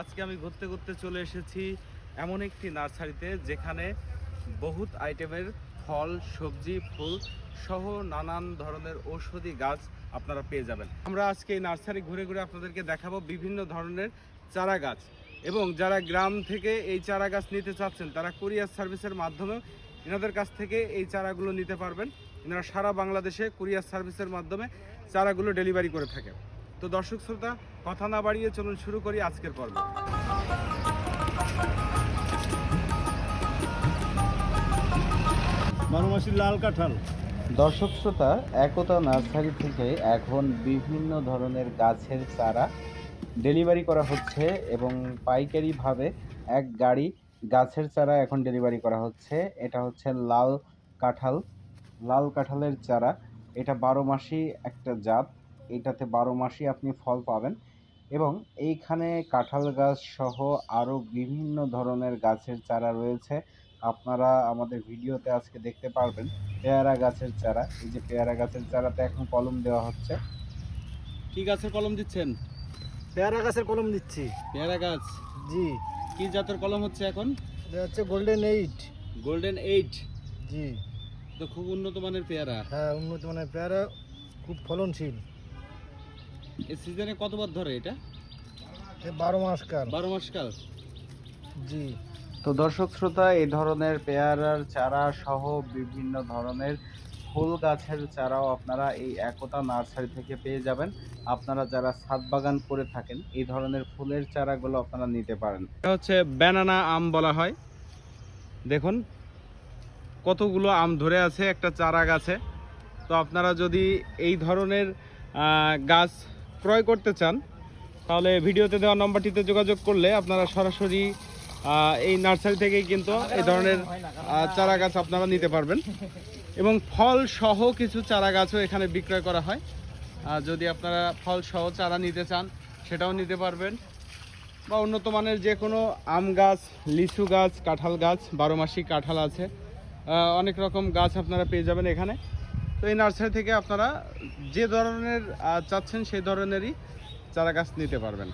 আজকে আমি ঘুরতে ঘুরতে চলে এসেছি এমন একটি নার্সারিতে যেখানে বহুত আইটেমের ফল, সবজি, ফুল সহ নানান ধরনের ঔষধি গাছ আপনারা পেয়ে যাবেন। আমরা আজকে এই নার্সারি ঘুরে ঘুরে আপনাদেরকে দেখাবো বিভিন্ন ধরনের চারা গাছ এবং যারা গ্রাম থেকে এই চারা গাছ নিতে চাচ্ছেন, তারা কুরিয়ার সার্ভিসের মাধ্যমে এনাদের কাছ থেকে এই চারাগুলো নিতে পারবেন। এনারা সারা বাংলাদেশে কুরিয়ার সার্ভিসের মাধ্যমে চারাগুলো ডেলিভারি করে থাকে তো দর্শক শ্রোতা কথা না বাড়িয়ে চলুন শুরু করি আজকের পর্ব। বারোমাসি লাল কাঁঠাল। দর্শক শ্রোতা একতা নার্সারি থেকে এখন বিভিন্ন ধরনের গাছের চারা ডেলিভারি করা হচ্ছে এবং পাইকারিভাবে এক গাড়ি গাছের চারা এখন ডেলিভারি করা হচ্ছে। এটা হচ্ছে লাল কাঁঠাল। লাল কাঁঠালের চারা। এটা বারো মাসি একটা জাত। এটাতে বারো মাসই আপনি ফল পাবেন এবং এইখানে কাঁঠাল গাছ সহ আরও বিভিন্ন ধরনের গাছের চারা রয়েছে। আপনারা আমাদের ভিডিওতে আজকে দেখতে পারবেন পেয়ারা গাছের চারা। এই যে পেয়ারা গাছের চারাতে এখন কলম দেওয়া হচ্ছে। কি গাছের কলম দিচ্ছেন? পেয়ারা গাছের কলম দিচ্ছি। পেয়ারা গাছ? জি। কি জাতের কলম হচ্ছে এখন? এটা হচ্ছে গোল্ডেন এইট গোল্ডেন এইট জি। তো খুব উন্নত মানের পেয়ারা। হ্যাঁ উন্নত মানের পেয়ারা খুব ফলনশীল। এই সিজনে কতবার ধরে এটা? এ বারো মাস কাল। বারো মাস কাল? জি। তো দর্শক শ্রোতা এই ধরনের পেয়ারার চারা সহ বিভিন্ন ধরনের ফুল গাছের চারাও আপনারা এই একতা নার্সারি থেকে পেয়ে যাবেন। আপনারা যারা ছাদ বাগান করে থাকেন এই ধরনের ফুলের চারাগুলো আপনারা নিতে পারেন। এটা হচ্ছে ব্যানানা আম বলা হয়। দেখুন কতগুলো আম ধরে আছে একটা চারা গাছে। তো আপনারা যদি এই ধরনের গাছ ক্রয় করতে চান, তাহলে ভিডিওতে দেওয়া নম্বরটিতে যোগাযোগ করলে আপনারা সরাসরি এই নার্সারি থেকেই কিন্তু এই ধরনের চারা গাছ আপনারা নিতে পারবেন। এবং ফল সহ কিছু চারা গাছও এখানে বিক্রয় করা হয়। যদি আপনারা ফল সহ চারা নিতে চান, সেটাও নিতে পারবেন। বা উন্নত মানের যে কোনো আম গাছ, লিচু গাছ, কাঁঠাল গাছ, বারো মাসি কাঁঠাল আছে অনেক রকম গাছ আপনারা পেয়ে যাবেন এখানে। তো এই নার্সারি থেকে আপনারা যে ধরনের চাচ্ছেন সেই ধরনেরই চারা গাছ নিতে পারবেন।